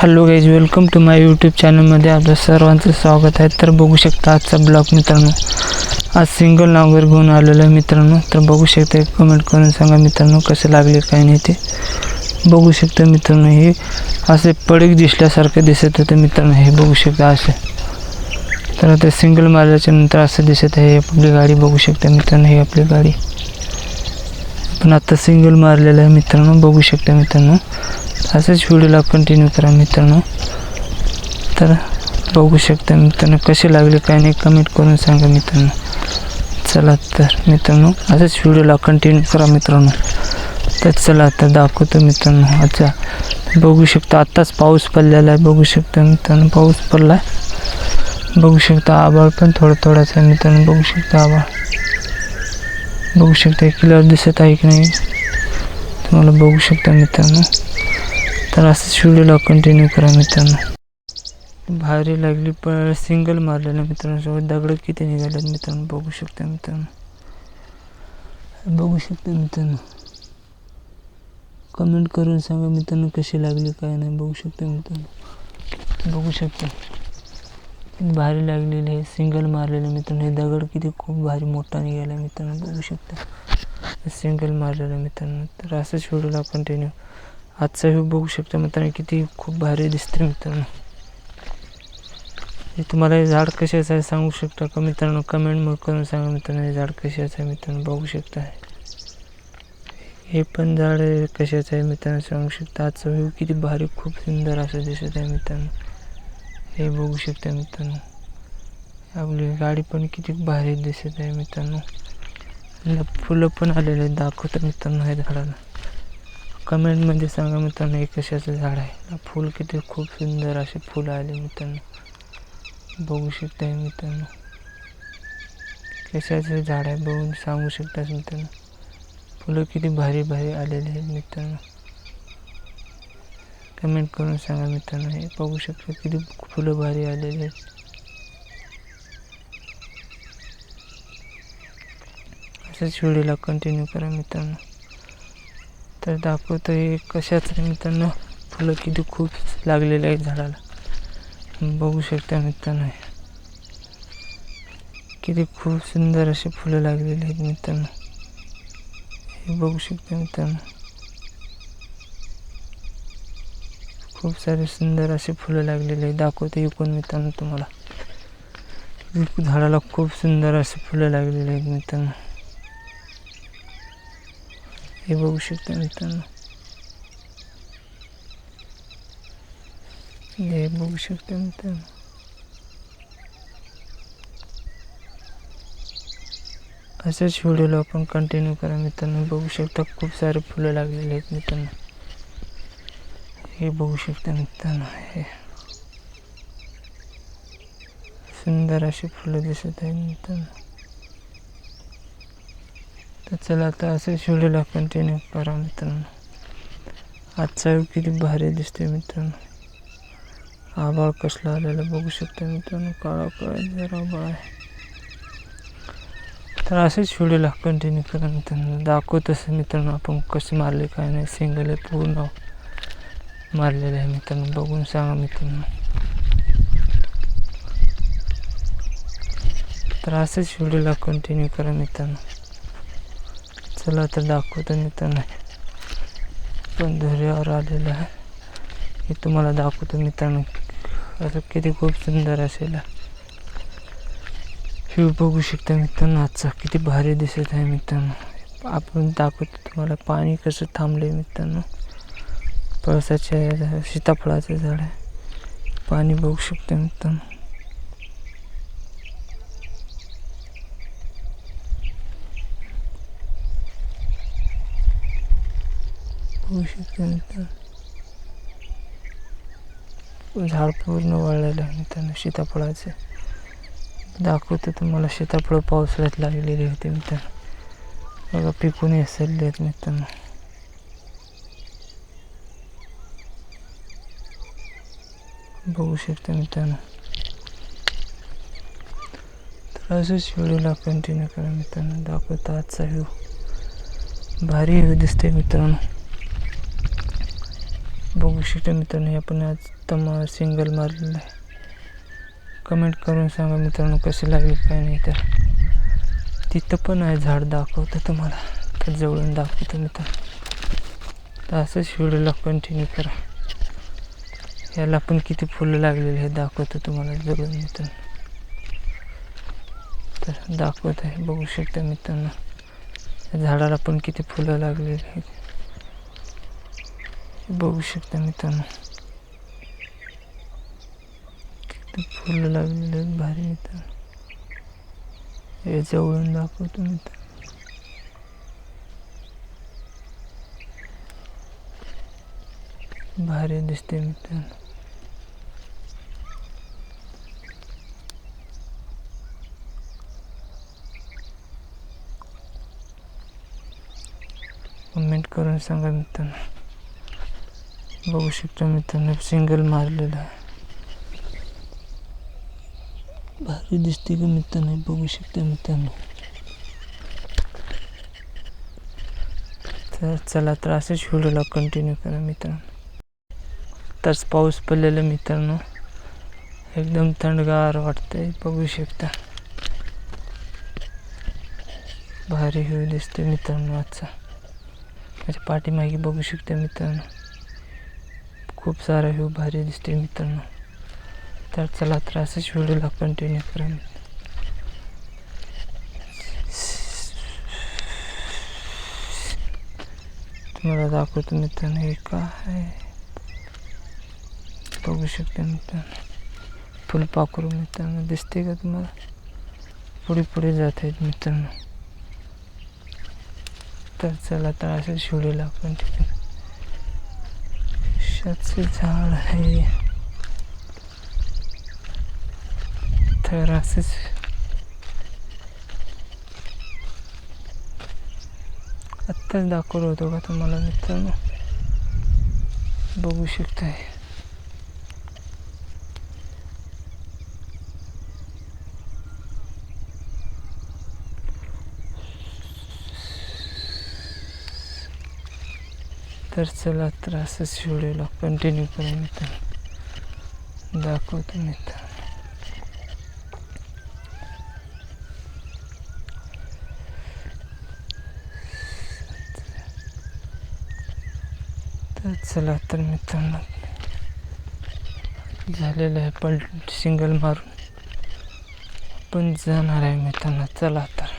Hello guys welcome to my YouTube चॅनलमध्ये आपलं सर्वांचं स्वागत आहे. तर बघू शकता आजचा ब्लॉग मित्रांनो. आज सिंगल नावगर घेऊन आलेलो आहे मित्रांनो. तर बघू शकता कमेंट करून सांगा मित्रांनो कसे लागले काय नाही ते. बघू शकता मित्रांनो हे असे पडीक दिसल्यासारखं दिसत होतं मित्रांनो. हे बघू शकता असे. तर आता सिंगल मारल्याच्या नंतर असं दिसत आहे आपली गाडी बघू शकता मित्रांनो ही आपली गाडी. पण आत्ता सिंगल मारलेलं आहे मित्रांनो. बघू शकता मित्रांनो. असंच व्हिडिओला कंटिन्यू करा मित्रांनो. तर बघू शकता मित्रांनो कसे लागले काय नाही कमेंट करून सांगा मित्रांनो. चला तर मित्रांनो असंच व्हिडिओला कंटिन्यू करा मित्रांनो. तर चला आता दाखवतो मित्रांनो. अच्छा बघू शकता आत्ताच पाऊस पडलेला आहे. बघू शकता मित्रांनो पाऊस पडला आहे. बघू शकता आभाळ पण थोडं थोडाच आहे मित्रांनो. बघू शकता आभाळ. बघू शकता क्लिअर दिसत आहे की नाही? तुम्हाला बघू शकता मित्रांनो. तर असंच व्हिडिओला कंटिन्यू करा मित्रांनो भारी लागली पण सिंगल मारलेलं मित्रांनो सोबत दगड किती निघालेत मित्रांनो बघू शकता मित्रांनो बघू शकता मित्रांनो कमेंट करून सांगा मित्रांनो कशी लागली, काय नाही बघू शकता मित्रांनो बघू शकता भारी लागलेली आहे सिंगल मारलेलं मित्रांनो हे दगड किती खूप भारी मोठा निघाला मित्रांनो बघू शकता सिंगल मारलेलं मित्रांनो तर असंच व्हिडिओला कंटिन्यू आजचा व्ह्यू बघू शकता मित्रांनो किती खूप भारी दिसते मित्रांनो. हे तुम्हाला हे झाड कशाचं आहे सांगू शकता का मित्रांनो? कमेंट करून सांगा मित्रांनो हे झाड कशाचं आहे मित्रांनो बघू शकता. हे पण झाड कशाचं आहे मित्रांनो सांगू शकता. आजचा व्ह्यू किती भारी खूप सुंदर असं दिसत आहे मित्रांनो. हे बघू शकता मित्रांनो. आपली गाडी पण किती भारी दिसत आहे मित्रांनो. फुलं पण आलेले दाखवतात मित्रांनो हे झाडाला. कमेंटमध्ये सांगा मित्रांनो हे कशाचं झाड आहे? फूल फुल किती खूप सुंदर असे फुलं आले मित्रांनो. बघू शकता मित्रांनो. कशाचं झाड आहे बघून सांगू शकता मित्रांनो. फुलं किती भारी भारी आलेले आहेत मित्रांनो. कमेंट करून सांगा मित्रांनो हे बघू शकता किती फुलं भारी आलेले आहेत. असंच व्हिडिओला कंटिन्यू करा मित्रांनो. तर दाखवतो हे कशाच मित्रांनो. फुलं किती खूप लागलेले आहेत झाडाला. बघू शकता मित्रांनो किती खूप सुंदर असे फुलं लागलेले आहेत मित्रांनो. हे बघू शकता मित्रांनो. खूप सारे सुंदर असे फुलं लागलेले आहेत. दाखवतो इकून मित्रांनो तुम्हाला. झाडाला खूप सुंदर असे फुलं लागलेले आहेत मित्रांनो. हे बघू शकता मित्रांनो हे बघू शकता मित्रांनो असेच व्हिडिओला आपण कंटिन्यू करा मित्रांनो. बघू शकता खूप सारे फुलं लागलेले आहेत मित्रांनो. हे बघू शकता मित्रांनो हे सुंदर अशी फुलं दिसत आहेत मित्रांनो. तर चला आता असं व्हिडिओला कंटिन्यू करा मित्रांनो. आजचा व्ह्यू किती भारी दिसते मित्रांनो. आभाळ कसला आलेला बघू शकता मित्रांनो. काळा काळा जरा आभाळ आहे. तर असंच शिवलेला कंटिन्यू करा मित्रांनो. दाखवत असं मित्रांनो आपण कसं मारले काय नाही. सिंगल आहे पूर्ण. मारलेलं आहे मित्रांनो. बघून सांगा मित्रांनो. तर असंच व्हिडिओला कंटिन्यू करा मित्रांनो. चला तर दाखवतो मित्रांनो. पण दर्यावर आलेलं आहे. हे तुम्हाला दाखवतो मित्रांनो. असं किती खूप सुंदर असेल. व्ह्यू बघू शकता मित्रांनो आजचा. किती भारी दिसत आहे मित्रांनो. आपण दाखवतो तुम्हाला पाणी कसं थांबले मित्रांनो. पळसाच्या सीताफळाचं झाड आहे. पाणी बघू शकता मित्रांनो. बघू शकता झाड पूर्ण वाळलेलं आणि मित्रांनो सीताफळाचं दाखवतो तुम्हाला. सीताफळ पावसाळ्यात लागलेले होते मित्रांनो बघा पिकून असलेले आहेत मित्रांनो बघू शकता मित्रांनो तर. असंच व्हिडिओला कंटिन्यू करा मित्रांनो. दाखवतो आजचा व्ह्यू भारी व्ह्यू दिसते मित्रांनो. बघू बघू मित्रांनो हे आपण आज तम सिंगल मारलेलं आहे. कमेंट करून सांगा मित्रांनो कसे लागले काय नाही तर. तिथं पण आहे झाड दाखवतं तुम्हाला. तर जवळून दाखवतो मित्रांनो. तर असंच व्हिडिओला कंटिन्यू करा. याला पण किती फुलं लागलेली हे दाखवतो तुम्हाला जवळून मित्रांनो. तर दाखवत आहे बघू शकता मित्रांनो. झाडाला पण किती फुलं लागलेली आहेत. बघू शकता मित्रांनो. फुलं लागलेले आहेत भारी येतात हे जवळून दाखवतो मित्र भारी दिसते मित्रांनो. कमेंट करून सांगा मित्रांनो. बघू शकतो मित्रांनो सिंगल मारलेला आहे. भारी दिसते का मित्रांनो बघू शकतो मित्रांनो. तर चला तर असेच व्हिडिओला कंटिन्यू करा मित्रांनो. आत्ताच पाऊस पडलेला मित्रांनो. एकदम थंडगार वाटतंय बघू शकता. भारी व्ह्यू दिसते मित्रांनो आजचा. माझ्या पाठीमागे बघू शकता मित्रांनो. खूप सारा व्ह्यू भारी दिसते मित्रांनो. तर चला तर असंच व्हिडिओला कंटिन्यू करा तुम्हाला दाखवतो मित्रांनो हे काय बघू शकते मित्रांनो. फुलपाखरू मित्रांनो दिसते का तुम्हाला? पुढे पुढे जात आहेत मित्रांनो. तर चला तर असंच व्हिडिओला कंटिन्यू शतचे झाड आहे तर असंच आत्ताच दाखवलं होतो का तुम्हाला मित्रांनो बघू शकताय तर चला तर असंच व्हिडिओला कंटिन्यू करा मित्रांनो दाखवतो मित्रांनो तर चला तर मित्रांनो झालेलं आहे पलट सिंगल मारून पण जाणार आहे मित्रांनो चला तर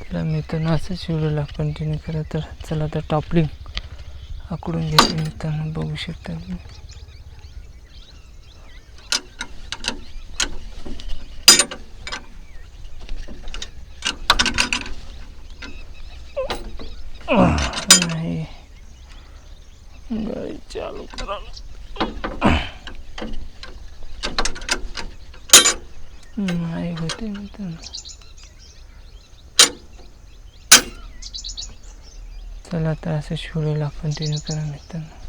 चला मित्रांनो असंच व्हिडिओला कंटिन्यू करा तर चला तर टॉपलिंग आकडून घेते मित्रांनो बघू शकता तुम्ही नाही गाडी चालू करा नाही होते मित्रांनो चला तर असं व्हिडिओला कंटिन्यू करा मित्रांनो